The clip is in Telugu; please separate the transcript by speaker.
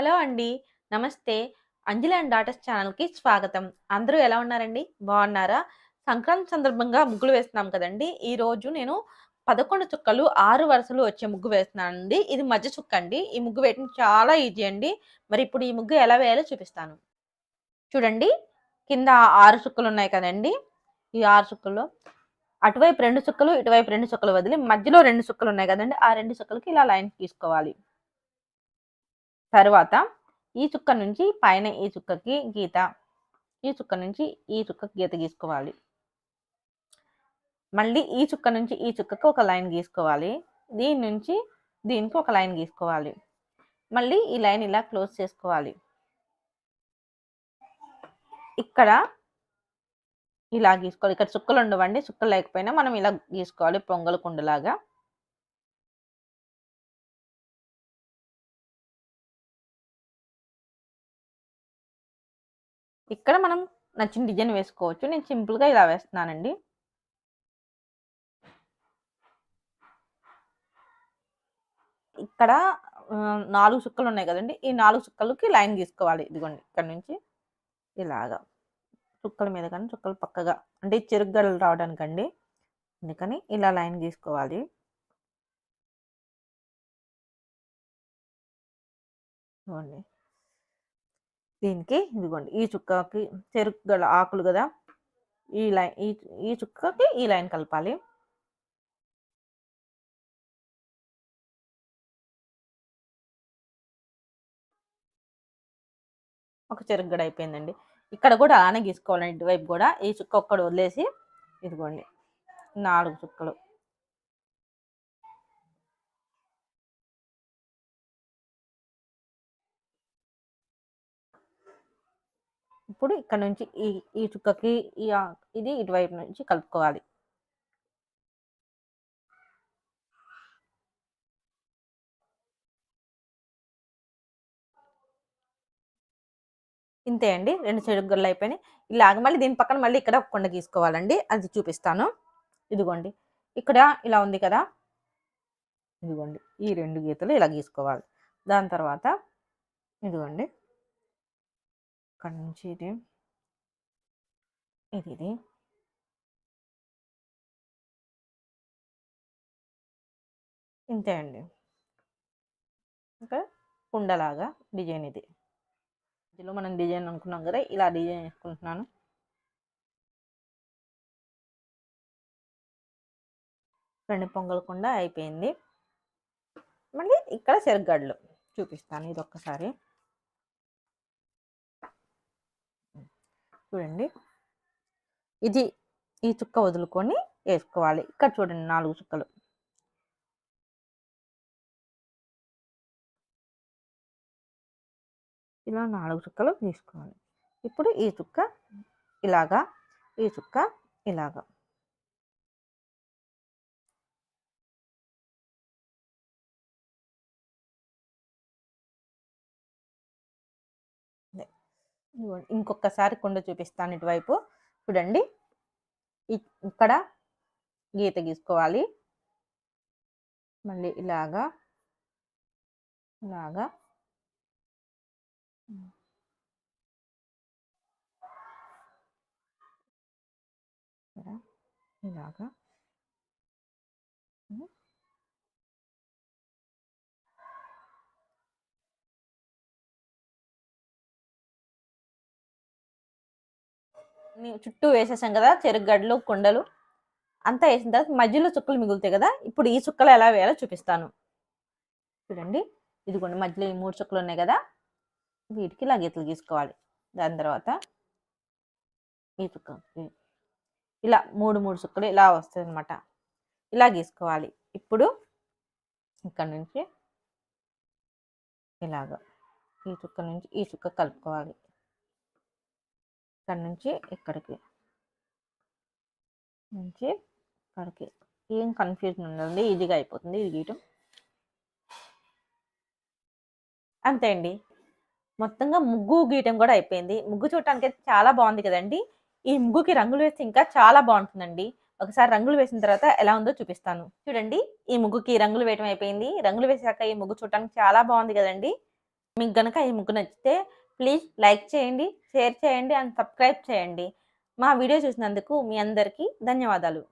Speaker 1: హలో అండి. నమస్తే. అంజలి అండ్ డాటర్స్ ఛానల్‌కి స్వాగతం. అందరూ ఎలా ఉన్నారండి? బాగున్నారా? సంక్రాంతి సందర్భంగా ముగ్గులు వేస్తున్నాం కదండి ఈరోజు నేను 11 చుక్కలు, ఆరు వరుసలు వచ్చే ముగ్గు వేస్తున్నానండి. ఇది మధ్య చుక్క అండి. ఈ ముగ్గు వేయటం చాలా ఈజీ అండి. మరి ఇప్పుడు ఈ ముగ్గు ఎలా వేయాలో చూపిస్తాను. చూడండి. కింద ఆరు చుక్కలు ఉన్నాయి కదండి ఈ ఆరు చుక్కల్లో అటువైపు రెండు చుక్కలు, ఇటువైపు రెండు చుక్కలు వదిలి మధ్యలో రెండు చుక్కలు ఉన్నాయి కదండి ఆ రెండు చుక్కలకి ఇలా లైన్స్ తీసుకోవాలి తరువాత ఈ చుక్క నుంచి పైన ఈ చుక్కకి గీత, ఈ చుక్క నుంచి ఈ చుక్కకి గీత గీసుకోవాలి. మళ్ళీ ఈ చుక్క నుంచి ఈ చుక్కకి ఒక లైన్ గీసుకోవాలి. దీని నుంచి దీనికి ఒక లైన్ గీసుకోవాలి. మళ్ళీ ఈ లైన్ ఇలా క్లోజ్ చేసుకోవాలి. ఇక్కడ ఇలా గీసుకోవాలి. ఇక్కడ చుక్కలు ఉండవండి. చుక్కలు లేకపోయినా మనం ఇలా గీసుకోవాలి పొంగల్ కుండలాగా. ఇక్కడ మనం నచ్చిన డిజైన్ వేసుకోవచ్చు. నేను సింపుల్‌గా ఇలా వేస్తున్నానండి. ఇక్కడ నాలుగు సుక్కలు ఉన్నాయి కదండి ఈ నాలుగు చుక్కలకి లైన్ గీసుకోవాలి. ఇదిగోండి ఇక్కడ నుంచి ఇలాగా. చుక్కల మీద కానీ చుక్కలు పక్కగా అంటే చెరుకు గడలు రావడానికండి. అందుకని ఇలా లైన్ గీసుకోవాలి. చూడండి దీనికి ఇదిగోండి ఈ చుక్కకి చెరుకు గల ఆకులు కదా ఈ లైన్ ఈ ఈ చుక్కకి ఈ లైన్ కలపాలి. ఒక చెరుకు గడ అయిపోయిందండి. ఇక్కడ కూడా అలానే గీసుకోవాలండి ఇటువైపు కూడా ఈ చుక్క ఒక్కడు వదిలేసి ఇదిగోండి నాలుగు చుక్కలు. ఇప్పుడు ఇక్కడ నుంచి ఈ ఈ చుక్కకి ఈ ఇది ఇటువైపు నుంచి కలుపుకోవాలి. ఇంతే అండి. రెండు చెడుగుళ్ళు అయిపోయినాయి. ఇలాగ మళ్ళీ దీని పక్కన మళ్ళీ ఇక్కడ కొండ కుండ గీసుకోవాలండి. అది చూపిస్తాను. ఇదిగోండి. ఇక్కడ ఇలా ఉంది కదా! ఇదిగోండి. ఈ రెండు గీతలు ఇలా గీసుకోవాలి. దాని తర్వాత ఇదిగోండి. ఇక్కడ నుంచి ఇది. ఇది ఇది. ఇంతే అండి. ఇంకా కుండలాగా డిజైన్ ఇది. ఇందులో మనం డిజైన్ అనుకున్నాం కదా ఇలా డిజైన్ వేసుకుంటున్నాను రెండు పొంగల్ కుండ అయిపోయింది. మళ్ళీ ఇక్కడ చెరుకు చూపిస్తాను ఇది ఒక్కసారి చూడండి. ఇది ఈ చుక్క వదులుకొని వేసుకోవాలి ఇక్కడ చూడండి నాలుగు చుక్కలు. ఇలా నాలుగు చుక్కలు తీసుకోవాలి ఇప్పుడు ఈ చుక్క ఇలాగా, ఈ చుక్క ఇలాగా. ఇంకొకసారి కుండ చూపిస్తాను ఇటువైపు. చూడండి. ఇ ఇక్కడ గీత గీసుకోవాలి. మళ్ళీ ఇలాగా. ఇలాగా. ఇక్కడ ఇలాగా. చుట్టూ వేసేసాం కదా చెరుకు కుండలు అంతా వేసిన తర్వాత మధ్యలో చుక్కలు మిగులుతాయి కదా ఇప్పుడు ఈ చుక్కలు ఎలా వేయాలో చూపిస్తాను. చూడండి. ఇదిగోండి మధ్యలో ఈ మూడు చుక్కలు ఉన్నాయి కదా వీటికి ఇలా గీతలు గీసుకోవాలి. దాని తర్వాత ఈ చుక్క ఇలా 3, 3 చుక్కలు ఇలా వస్తాయి అనమాట ఇలా గీసుకోవాలి. ఇప్పుడు ఇక్కడ నుంచి ఇలాగ. ఈ చుక్క నుంచి ఈ చుక్క కలుపుకోవాలి. ఇక్కడ నుంచి ఇక్కడికి. నుంచి ఇక్కడికి. ఏం కన్‌ఫ్యూజన్ ఉండదండి. ఈజీగా అయిపోతుంది ఇది గీయటం. అంతే అండి. మొత్తంగా ముగ్గు గీయటం కూడా అయిపోయింది. ముగ్గు చూడటానికైతే చాలా బాగుంది కదండి ఈ ముగ్గుకి రంగులు వేస్తే ఇంకా చాలా బాగుంటుందండి. ఒకసారి రంగులు వేసిన తర్వాత ఎలా ఉందో చూపిస్తాను. చూడండి. ఈ ముగ్గుకి రంగులు వేయటం అయిపోయింది. రంగులు వేసాక ఈ ముగ్గు చూడటానికి చాలా బాగుంది కదండీ! మీకు గనక ఈ ముగ్గు నచ్చితే ప్లీజ్ లైక్ చేయండి షేర్ చేయండి అండ్ సబ్స్క్రైబ్ చేయండి. మా వీడియో చూసినందుకు మీ అందరికీ ధన్యవాదాలు.